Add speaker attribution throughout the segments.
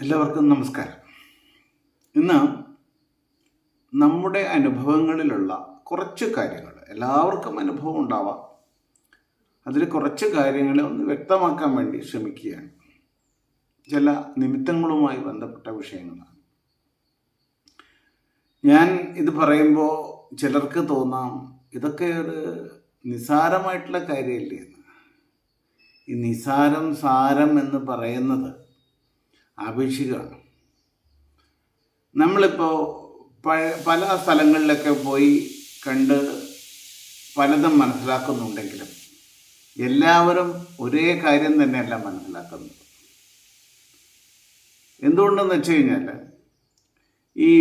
Speaker 1: എല്ലാവർക്കും നമസ്കാരം. ഇന്ന് നമ്മുടെ അനുഭവങ്ങളിലുള്ള കുറച്ച് കാര്യങ്ങൾ എല്ലാവർക്കും അനുഭവം ഉണ്ടാവാം. അതിൽ കുറച്ച് കാര്യങ്ങളെ ഒന്ന് വ്യക്തമാക്കാൻ വേണ്ടി ശ്രമിക്കുകയാണ്. ചില നിമിത്തങ്ങളുമായി ബന്ധപ്പെട്ട വിഷയങ്ങളാണ്. ഞാൻ ഇത് പറയുമ്പോൾ ചിലർക്ക് തോന്നാം ഇതൊക്കെ ഒരു നിസാരമായിട്ടുള്ള കാര്യമല്ലേ എന്ന്. ഈ നിസാരം സാരം എന്ന് പറയുന്നത് ആപേക്ഷികമാണ് നമ്മളിപ്പോൾ പല സ്ഥലങ്ങളിലൊക്കെ പോയി കണ്ട് പലതും മനസ്സിലാക്കുന്നുണ്ടെങ്കിലും എല്ലാവരും ഒരേ കാര്യം തന്നെയല്ല മനസ്സിലാക്കുന്നത്. എന്തുകൊണ്ടെന്ന് വെച്ച് കഴിഞ്ഞാൽ ഈ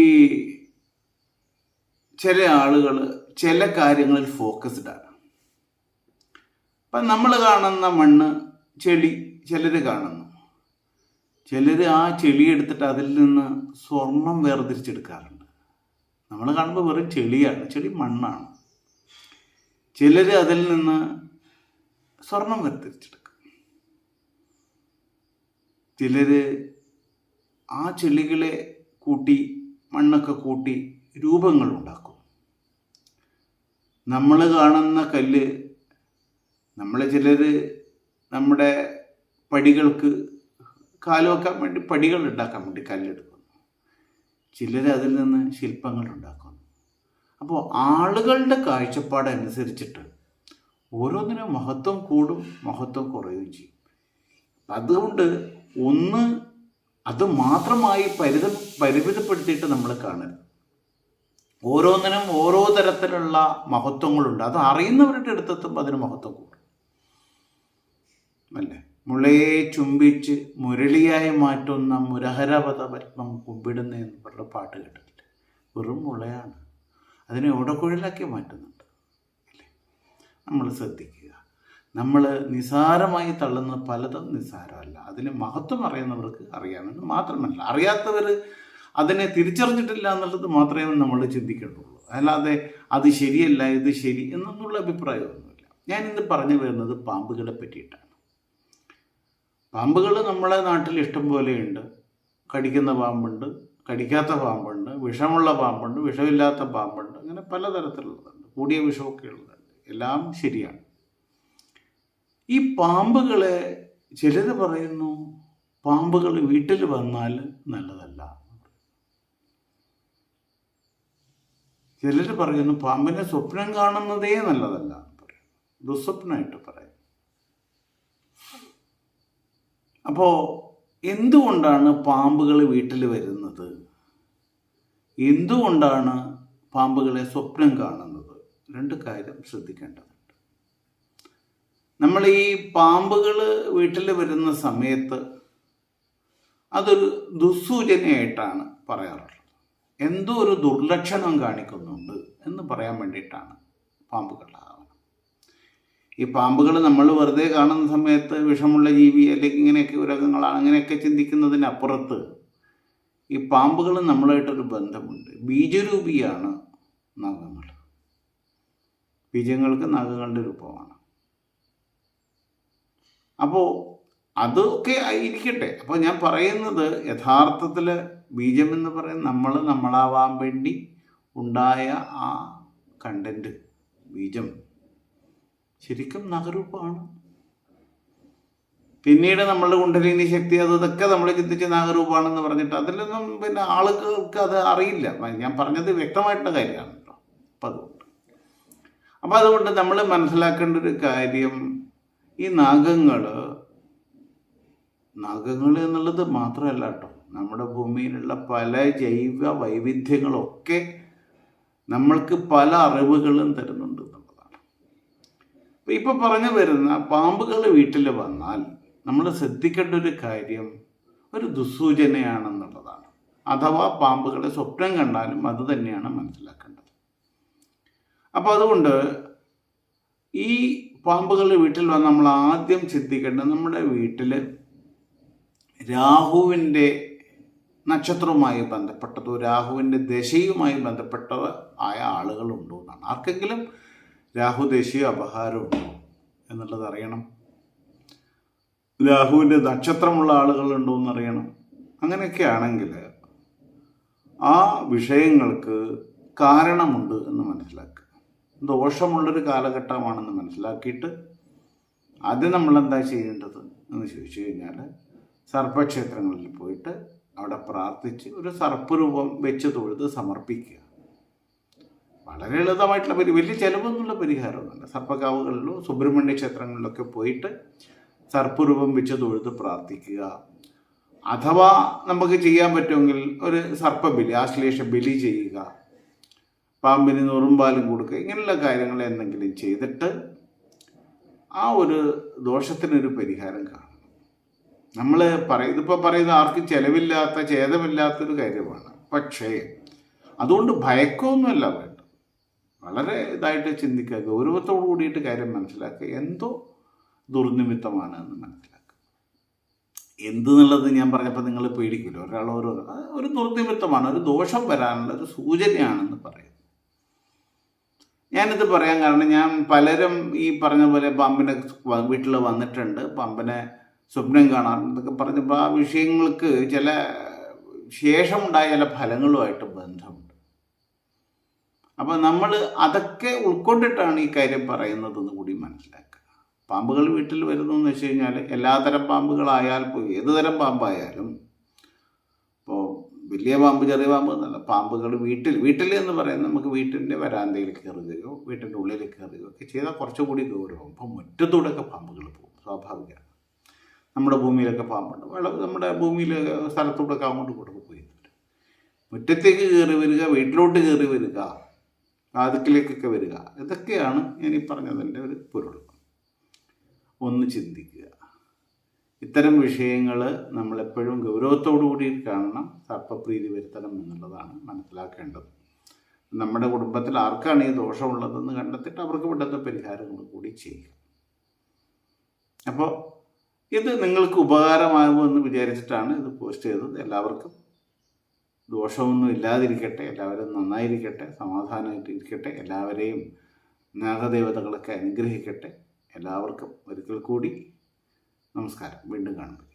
Speaker 1: ചില ആളുകൾ ചില കാര്യങ്ങളിൽ ഫോക്കസ്ഡ് ആണ്. അപ്പം നമ്മൾ കാണുന്ന മണ്ണ് ചെളി ചിലർ കാണുന്നു. ചിലർ ആ ചെളി എടുത്തിട്ട് അതിൽ നിന്ന് സ്വർണം വേർതിരിച്ചെടുക്കാറുണ്ട്. നമ്മൾ കാണുമ്പോൾ വെറും ചെളിയാണ് ചെളി മണ്ണാണ്. ചിലർ അതിൽ നിന്ന് സ്വർണം വേർതിരിച്ചെടുക്കും. ചിലർ ആ ചെളികളെ കൂട്ടി മണ്ണൊക്കെ കൂട്ടി രൂപങ്ങൾ ഉണ്ടാക്കും. നമ്മൾ കാണുന്ന കല്ല് നമ്മളെ ചിലർ നമ്മുടെ പടികൾക്ക് കാലുവെക്കാൻ വേണ്ടി പടികൾ ഉണ്ടാക്കാൻ വേണ്ടി കല്ലെടുക്കുന്നു. ചിലർ അതിൽ നിന്ന് ശില്പങ്ങൾ ഉണ്ടാക്കുന്നു. അപ്പോൾ ആളുകളുടെ കാഴ്ചപ്പാടനുസരിച്ചിട്ട് ഓരോന്നിനും മഹത്വം കൂടും മഹത്വം കുറയുകയും ചെയ്യും. അതുകൊണ്ട് ഒന്ന് അത് മാത്രമായി പരിത പരിമിതപ്പെടുത്തിയിട്ട് നമ്മൾ കാണരുത്. ഓരോന്നിനും ഓരോ തരത്തിലുള്ള മഹത്വങ്ങളുണ്ട്. അത് അറിയുന്നവരുടെ അടുത്തെത്തുമ്പോൾ അതിന് മഹത്വം കൂടും. അല്ലേ? മുളയെ ചുംബിച്ച് മുരളിയായി മാറ്റുന്ന മുരഹരപഥ പത്മം കുമ്പിടുന്ന എന്ന് പറഞ്ഞ പാട്ട് കേട്ടിട്ടില്ല? വെറും മുളയാണ്. അതിനെ ഓടക്കുഴലാക്കി മാറ്റുന്നുണ്ട്. അല്ലേ? നമ്മൾ ശ്രദ്ധിക്കുക. നമ്മൾ നിസാരമായി തള്ളുന്ന പലതും നിസാരമല്ല. അതിന് മഹത്വം അറിയുന്നവർക്ക് അറിയാമെന്ന് മാത്രമല്ല. അറിയാത്തവർ അതിനെ തിരിച്ചറിഞ്ഞിട്ടില്ല എന്നുള്ളത് മാത്രമേ നമ്മൾ ചിന്തിക്കേണ്ടുള്ളൂ. അല്ലാതെ അത് ശരിയല്ല ഇത് ശരി എന്നൊന്നുള്ള അഭിപ്രായമൊന്നുമില്ല. ഞാൻ ഇന്ന് പറഞ്ഞു വരുന്നത് പാമ്പുകളെ പറ്റിയിട്ടാണ്. പാമ്പുകൾ നമ്മളെ നാട്ടിൽ ഇഷ്ടം പോലെയുണ്ട് കടിക്കുന്ന പാമ്പുണ്ട് കടിക്കാത്ത പാമ്പുണ്ട് വിഷമുള്ള പാമ്പുണ്ട് വിഷമില്ലാത്ത പാമ്പുണ്ട്. അങ്ങനെ പലതരത്തിലുള്ളതുണ്ട്. കൂടിയ വിഷമൊക്കെ ഉള്ളതുണ്ട്. എല്ലാം ശരിയാണ്. ഈ പാമ്പുകളെ ചിലർ പറയുന്നു പാമ്പുകൾ വീട്ടിൽ വന്നാൽ നല്ലതല്ല. ചിലർ പറയുന്നു പാമ്പിനെ സ്വപ്നം കാണുന്നതേ നല്ലതല്ല. ദുസ്വപ്നമായിട്ട് പറയും. അപ്പോൾ എന്തുകൊണ്ടാണ് പാമ്പുകൾ വീട്ടിൽ വരുന്നത്? എന്തുകൊണ്ടാണ് പാമ്പുകളെ സ്വപ്നം കാണുന്നത്? രണ്ട് കാര്യം ശ്രദ്ധിക്കേണ്ടതുണ്ട്. നമ്മൾ ഈ പാമ്പുകൾ വീട്ടിൽ വരുന്ന സമയത്ത് അതൊരു ദുസ്സൂചനയായിട്ടാണ് പറയാറുള്ളത്. എന്തോ ഒരു ദുർലക്ഷണം കാണിക്കുന്നുണ്ട് എന്ന് പറയാൻ വേണ്ടിയിട്ടാണ് പാമ്പുകളാകുന്നത് ഈ പാമ്പുകൾ നമ്മൾ വെറുതെ കാണുന്ന സമയത്ത് വിഷമുള്ള ജീവി അല്ലെങ്കിൽ ഇങ്ങനെയൊക്കെ ഉരകങ്ങളാണ് അങ്ങനെയൊക്കെ ചിന്തിക്കുന്നതിനപ്പുറത്ത് ഈ പാമ്പുകൾ നമ്മളായിട്ടൊരു ബന്ധമുണ്ട്. ബീജരൂപിയാണ് നഗങ്ങൾ ബീജങ്ങൾക്ക് നഗങ്ങളുടെ രൂപമാണ്. അപ്പോൾ അതൊക്കെ ആയിരിക്കട്ടെ. അപ്പോൾ ഞാൻ പറയുന്നത് യഥാർത്ഥത്തിൽ ബീജം എന്ന് പറയുന്നത് നമ്മൾ നമ്മളാവാൻ വേണ്ടി ഉണ്ടായ ആ കണ്ടന്റ് ബീജം ശരിക്കും നാഗരൂപമാണ്. പിന്നീട് നമ്മളുടെ കുണ്ടലിനി ശക്തി അത് ഇതൊക്കെ നമ്മൾ ചിന്തിച്ച് നാഗരൂപമാണെന്ന് പറഞ്ഞിട്ട് അതിലൊന്നും പിന്നെ ആളുകൾക്ക് അത് അറിയില്ല. ഞാൻ പറഞ്ഞത് വ്യക്തമായിട്ടുള്ള കാര്യമാണ് കേട്ടോ. അപ്പം അതുകൊണ്ട്. അപ്പം അതുകൊണ്ട് നമ്മൾ മനസ്സിലാക്കേണ്ട ഒരു കാര്യം ഈ നാഗങ്ങൾ നാഗങ്ങൾ എന്നുള്ളത് മാത്രമല്ല കേട്ടോ. നമ്മുടെ ഭൂമിയിലുള്ള പല ജൈവ വൈവിധ്യങ്ങളൊക്കെ നമ്മൾക്ക് പല അറിവുകളും അപ്പം ഇപ്പം പറഞ്ഞു വരുന്ന പാമ്പുകൾ വീട്ടിൽ വന്നാൽ നമ്മൾ ശ്രദ്ധിക്കേണ്ട ഒരു കാര്യം ഒരു ദുസ്സൂചനയാണെന്നുള്ളതാണ്. അഥവാ പാമ്പുകളെ സ്വപ്നം കണ്ടാലും അത് തന്നെയാണ് മനസ്സിലാക്കേണ്ടത്. അപ്പോൾ അതുകൊണ്ട് ഈ പാമ്പുകൾ വീട്ടിൽ വന്ന് നമ്മൾ ആദ്യം ചിന്തിക്കേണ്ടത് നമ്മുടെ വീട്ടിൽ രാഹുവിന്റെ നക്ഷത്രവുമായി ബന്ധപ്പെട്ടതോ രാഹുവിന്റെ ദശയുമായി ബന്ധപ്പെട്ടതോ ആയ ആളുകളുണ്ടോ എന്നാണ്. ആർക്കെങ്കിലും രാഹു ദേശീയ അപഹാരമുണ്ടോ എന്നുള്ളത് അറിയണം. രാഹുവിന്റെ നക്ഷത്രമുള്ള ആളുകളുണ്ടോ എന്നറിയണം. അങ്ങനെയൊക്കെ ആണെങ്കിൽ ആ വിഷയങ്ങൾക്ക് കാരണമുണ്ട് എന്ന് മനസ്സിലാക്കുക. ദോഷമുള്ളൊരു കാലഘട്ടമാണെന്ന് മനസ്സിലാക്കിയിട്ട് ആദ്യം നമ്മൾ എന്താ ചെയ്യേണ്ടത് എന്ന് ചോദിച്ചു കഴിഞ്ഞാൽ സർപ്പക്ഷേത്രങ്ങളിൽ പോയിട്ട് അവിടെ പ്രാർത്ഥിച്ച് ഒരു സർപ്പരൂപം വെച്ച് തൊഴുത് സമർപ്പിക്കുക. വളരെ ലളിതമായിട്ടുള്ള പരി വലിയ ചിലവൊന്നുമുള്ള പരിഹാരമൊന്നുമല്ല. സർപ്പകാവുകളിലോ സുബ്രഹ്മണ്യ ക്ഷേത്രങ്ങളിലൊക്കെ പോയിട്ട് സർപ്പരൂപം വെച്ച് തൊഴുത് പ്രാർത്ഥിക്കുക. അഥവാ നമുക്ക് ചെയ്യാൻ പറ്റുമെങ്കിൽ ഒരു സർപ്പബലി ആശ്ലേഷ ബലി ചെയ്യുക. പാമ്പിന് നുറുമ്പാലും പാലും കൊടുക്കുക. ഇങ്ങനെയുള്ള കാര്യങ്ങൾ എന്തെങ്കിലും ചെയ്തിട്ട് ആ ഒരു ദോഷത്തിനൊരു പരിഹാരം കാണും. നമ്മൾ പറയുന്നത് ഇതിപ്പോൾ പറയുന്ന ആർക്കും ചെലവില്ലാത്ത ഛേദമില്ലാത്തൊരു കാര്യമാണ്. പക്ഷേ അതുകൊണ്ട് ഭയക്കമൊന്നുമല്ല വേണ്ടത് വളരെ ഇതായിട്ട് ചിന്തിക്കുക ഗൗരവത്തോടു കൂടിയിട്ട് കാര്യം മനസ്സിലാക്കുക എന്തോ ദുർനിമിത്തമാണ് എന്ന് മനസ്സിലാക്കുക. എന്തെന്നുള്ളത് ഞാൻ പറഞ്ഞപ്പോൾ നിങ്ങൾ പേടിക്കില്ല ഒരാൾ ഓരോ ഒരു ദുർനിമിത്തമാണ് ഒരു ദോഷം വരാനുള്ള ഒരു സൂചനയാണെന്ന് പറയുന്നു. ഞാനിത് പറയാൻ കാരണം ഞാൻ പലരും ഈ പറഞ്ഞ പോലെ പമ്പിനെ വീട്ടിൽ വന്നിട്ടുണ്ട് പമ്പിനെ സ്വപ്നം കാണാറുണ്ടെന്നൊക്കെ പറഞ്ഞപ്പോൾ ആ വിഷയങ്ങൾക്ക് ചില ശേഷമുണ്ടായ ചില ഫലങ്ങളുമായിട്ട് ബന്ധമുണ്ട്. അപ്പോൾ നമ്മൾ അതൊക്കെ ഉൾക്കൊണ്ടിട്ടാണ് ഈ കാര്യം പറയുന്നതെന്ന് കൂടി മനസ്സിലാക്കുക. പാമ്പുകൾ വീട്ടിൽ വരുന്നു എന്ന് വെച്ച് കഴിഞ്ഞാൽ എല്ലാതരം പാമ്പുകളായാൽ പോയി ഏത് തരം പാമ്പായാലും ഇപ്പോൾ വലിയ പാമ്പ് ചെറിയ പാമ്പ് എന്നല്ല പാമ്പുകൾ വീട്ടിൽ വീട്ടിൽ എന്ന് പറയുന്നത് നമുക്ക് വീട്ടിന്റെ വരാന്തയിൽ കയറുകയോ വീട്ടിന്റെ ഉള്ളിൽ കയറുകയോ ഒക്കെ ചെയ്താൽ കുറച്ചുകൂടി ഗൗരവം. അപ്പോൾ മുറ്റത്തൂടെയൊക്കെ പാമ്പുകൾ പോകും സ്വാഭാവികമാണ് നമ്മുടെ ഭൂമിയിലൊക്കെ പാമ്പുണ്ട്. വെള്ളം നമ്മുടെ ഭൂമിയിൽ സ്ഥലത്തോടൊക്കെ അങ്ങോട്ട് കൂടെ പോയി മുറ്റത്തേക്ക് കയറി വരിക വീട്ടിലോട്ട് കയറി വരിക വാതിക്കലേക്കൊക്കെ വരിക. ഇതൊക്കെയാണ് ഞാൻ ഈ പറഞ്ഞതിന്റെ ഒരു പൊരുൾ. ഒന്ന് ചിന്തിക്കുക. ഇത്തരം വിഷയങ്ങൾ നമ്മളെപ്പോഴും ഗൗരവത്തോടു കൂടി കാണണം സർപ്പപ്രീതി വരുത്തണം എന്നുള്ളതാണ് മനസ്സിലാക്കേണ്ടത്. നമ്മുടെ കുടുംബത്തിൽ ആർക്കാണ് ഈ ദോഷമുള്ളതെന്ന് കണ്ടെത്തിയിട്ട് അവർക്ക് വേണ്ടുന്ന പരിഹാരങ്ങൾ കൂടി ചെയ്യുക. അപ്പോൾ ഇത് നിങ്ങൾക്ക് ഉപകാരമാകുമെന്ന് വിചാരിച്ചിട്ടാണ് ഇത് പോസ്റ്റ് ചെയ്തത്. എല്ലാവർക്കും ദോഷമൊന്നും ഇല്ലാതിരിക്കട്ടെ എല്ലാവരും നന്നായിരിക്കട്ടെ സമാധാനമായിട്ട് ഇരിക്കട്ടെ എല്ലാവരെയും നാഗദേവതകളൊക്കെ അനുഗ്രഹിക്കട്ടെ. എല്ലാവർക്കും ഒരിക്കൽ കൂടി നമസ്കാരം. വീണ്ടും കാണും.